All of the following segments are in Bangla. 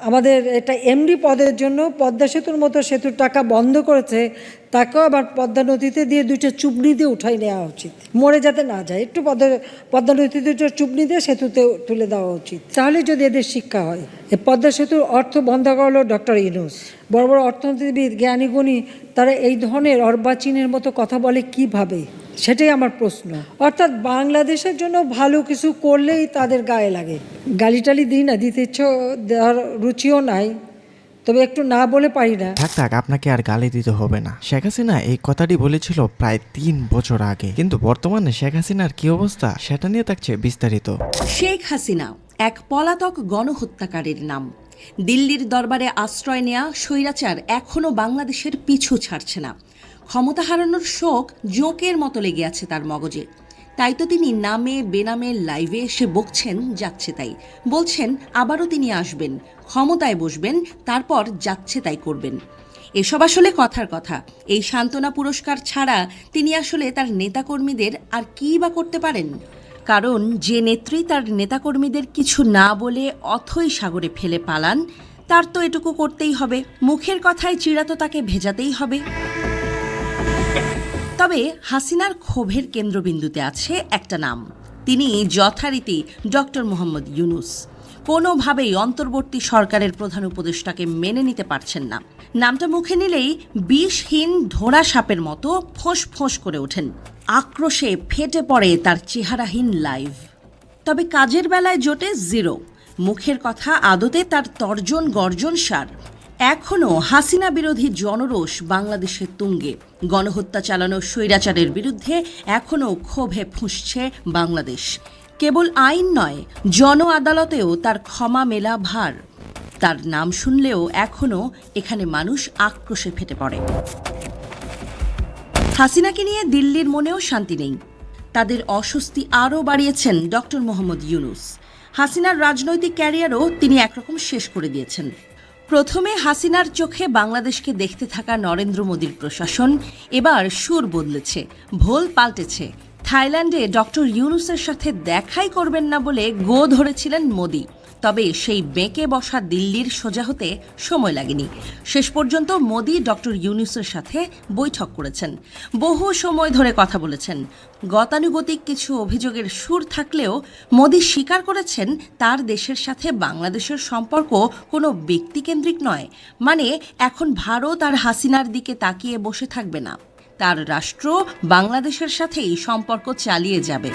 আমাদের এটা এমডি পদের জন্য পদ্মা সেতুর মতো সেতুর টাকা বন্ধ করেছে, তাকেও আবার পদ্মা নদীতে দিয়ে দুইটা চুবড়ি দিয়ে উঠাই নেওয়া উচিত। মরে যাতে না যায়, একটু পদ্মা পদ্মা নদীতে দুটো চুবড়ি দিয়ে সেতুতে তুলে দেওয়া উচিত। তাহলে যদি এদের শিক্ষা হয় এই পদ্মা সেতুর অর্থ বন্ধ করল ডক্টর ইনুস বড় বড় অর্থনীতিবিদ জ্ঞানীগুণী তারা এই ধরনের অর্বাচীনের মতো কথা বলে কীভাবে? সেটাই আমার প্রশ্ন। অর্থাৎ বাংলাদেশের জন্য ভালো কিছু করলেই তাদের গায়ে লাগে। গালিটালি দিই না দিতে ইচ্ছে দেওয়ার রুচিও নাই। তবে একটু না বলে পারি না। থাক থাক আপনাকে আর গালি দিতে হবে না। শেখ হাসিনা এই কথাটি বলেছিল প্রায় তিন বছর আগে। কিন্তু বর্তমানে শেখ হাসিনার কি অবস্থা সেটা নিয়ে থাকছে বিস্তারিত। শেখ হাসিনা এক পলাতক গণহত্যাকারীর নাম। দিল্লির দরবারে আশ্রয় নেয়া স্বৈরাচার এখনও বাংলাদেশের পিছু ছাড়ছে না। ক্ষমতা হারানোর শোক জোঁকের মতো লেগে আছে তার মগজে। তাই তো তিনি নামে বেনামে লাইভে এসে বকছেন, যাচ্ছে তাই। বলছেন, আবারও তিনি আসবেন, ক্ষমতায় বসবেন, তারপর যাচ্ছে তাই করবেন। এসব আসলে কথার কথা। এই সান্ত্বনা পুরস্কার ছাড়া তিনি আসলে তার নেতাকর্মীদের আর কী বা করতে পারেন? কারণ যে নেত্রী তার নেতাকর্মীদের কিছু না বলে অথই সাগরে ফেলে পালান, তার তো এটুকু করতেই হবে। মুখের কথায় চিড়া তো তাকে ভেজাতেই হবে। তবে হাসিনার ক্ষোভের কেন্দ্রবিন্দুতে আছে একটা নাম। তিনি যথারীতি ডক্টর মোহাম্মদ ইউনুস। কোনোভাবেই অন্তর্বর্তী সরকারের প্রধান উপদেষ্টাকে মেনে নিতে পারছেন না। নামটা মুখে নিলেই বিষহীন ধোড়া সাপের মতো ফোঁস ফোঁস করে ওঠেন। আক্রোশে ফেটে পড়ে তার চেহারাহীন লাইভ। তবে কাজের বেলায় জোটে জিরো। মুখের কথা আদতে তার তর্জন গর্জন সার। এখনও হাসিনা বিরোধী জনরোষ বাংলাদেশের তুঙ্গে। গণহত্যা চালানো স্বৈরাচারের বিরুদ্ধে এখনও ক্ষোভে ফুঁসছে বাংলাদেশ। কেবল আইন নয় জন আদালতেও তার ক্ষমা মেলা ভার। তার নাম শুনলেও এখনও এখানে মানুষ আক্রোশে ফেটে পড়ে। হাসিনাকে নিয়ে দিল্লির মনেও শান্তি নেই। তাদের অস্বস্তি আরও বাড়িয়েছেন ডক্টর মোহাম্মদ ইউনুস। হাসিনার রাজনৈতিক ক্যারিয়ারও তিনি একরকম শেষ করে দিয়েছেন। প্রথমে হাসিনার চোখে বাংলাদেশকে দেখতে থাকা নরেন্দ্র মোদীর প্রশাসন, এবার সুর বদলেছে, ভোল পাল্টেছে। থাইল্যান্ডে ডক্টর ইউনুসের সাথে দেখাই করবেন না বলে গো ধরেছিলেন মোদী। তবে সেই বেঁকে বসা দিল্লির সোজা হতে সময় লাগেনি। শেষ পর্যন্ত মোদি ডক্টর ইউনুসের সাথে বৈঠক করেছেন। বহু সময় ধরে কথা বলেছেন। গতানুগতিক কিছু অভিযোগের সুর থাকলেও মোদি স্বীকার করেছেন তার দেশের সাথে বাংলাদেশের সম্পর্ক কোনো ব্যক্তিকেন্দ্রিক নয়। মানে এখন ভারত আর হাসিনার দিকে তাকিয়ে বসে থাকবে না। তার রাষ্ট্র বাংলাদেশের সাথেই সম্পর্ক চালিয়ে যাবে।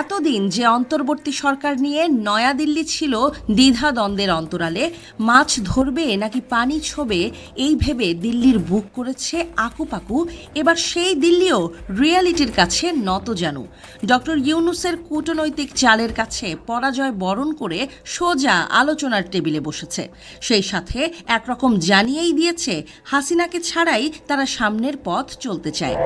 এতদিন যে অন্তর্বর্তী সরকার নিয়ে নয়াদিল্লি ছিল দ্বিধাদ্বন্দ্বের অন্তরালে, মাছ ধরবে নাকি পানি ছোবে, এই ভেবে দিল্লির বুক করেছে আকুপাকু। এবার সেই দিল্লিও রিয়ালিটির কাছে নত জানু। ডক্টর ইউনুসের কূটনৈতিক চালের কাছে পরাজয় বরণ করে সোজা আলোচনার টেবিলে বসেছে। সেই সাথে একরকম জানিয়েই দিয়েছে, হাসিনাকে ছাড়াই তারা সামনের পথ চলতে চায়।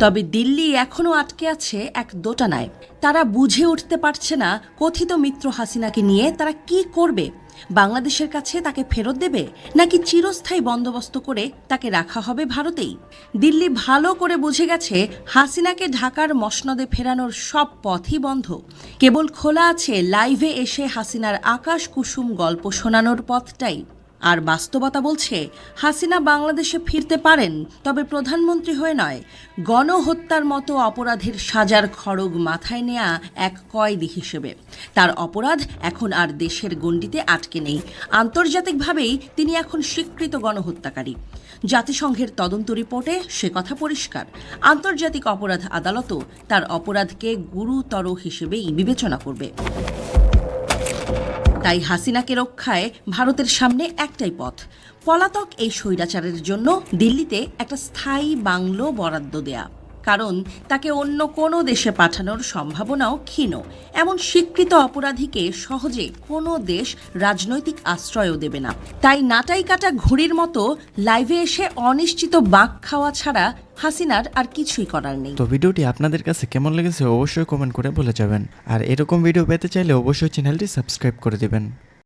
তবে দিল্লি এখনও আটকে আছে এক দোটানায়। তারা বুঝে উঠতে পারছে না কথিত মিত্র হাসিনাকে নিয়ে তারা কি করবে? বাংলাদেশের কাছে তাকে ফেরত দেবে? নাকি চিরস্থায়ী বন্দোবস্ত করে তাকে রাখা হবে ভারতেই? দিল্লি ভালো করে বুঝে গেছে হাসিনাকে ঢাকার মসনদে ফেরানোর সব পথই বন্ধ। কেবল খোলা আছে লাইভে এসে হাসিনার আকাশ কুসুম গল্প শোনানোর পথটাই। আর বাস্তবতা বলছে, হাসিনা বাংলাদেশে ফিরতে পারেন, তবে প্রধানমন্ত্রী হয়ে নয়। গণহত্যার মতো অপরাধের সাজার খড়গ মাথায় নেয়া এক কয়েদি হিসেবে। তার অপরাধ এখন আর দেশের গণ্ডিতে আটকে নেই। আন্তর্জাতিকভাবেই তিনি এখন স্বীকৃত গণহত্যাকারী। জাতিসংঘের তদন্ত রিপোর্টে সে কথা পরিষ্কার। আন্তর্জাতিক অপরাধ আদালতও তার অপরাধকে গুরুতর হিসেবেই বিবেচনা করবে। তাই হাসিনাকে রক্ষায় ভারতের সামনে একটাই পথ। পলাতক এই স্বৈরাচারের জন্য দিল্লিতে একটা স্থায়ী বাংলো বরাদ্দ দেয়া। কারণ তাকে অন্য কোনো দেশে পাঠানোর সম্ভাবনাও ক্ষীণ। এমন স্বীকৃত অপরাধীকে সহজে কোনো দেশ রাজনৈতিক আশ্রয়ও দেবে না। তাই নাটাই কাটা ঘুড়ির মতো লাইভে এসে অনিশ্চিত বাঁক খাওয়া ছাড়া হাসিনার আর কিছুই করার নেই। তো ভিডিওটি আপনাদের কাছে কেমন লেগেছে অবশ্যই কমেন্ট করে বলে যাবেন। আর এরকম ভিডিও পেতে চাইলে অবশ্যই চ্যানেলটি সাবস্ক্রাইব করে দিবেন।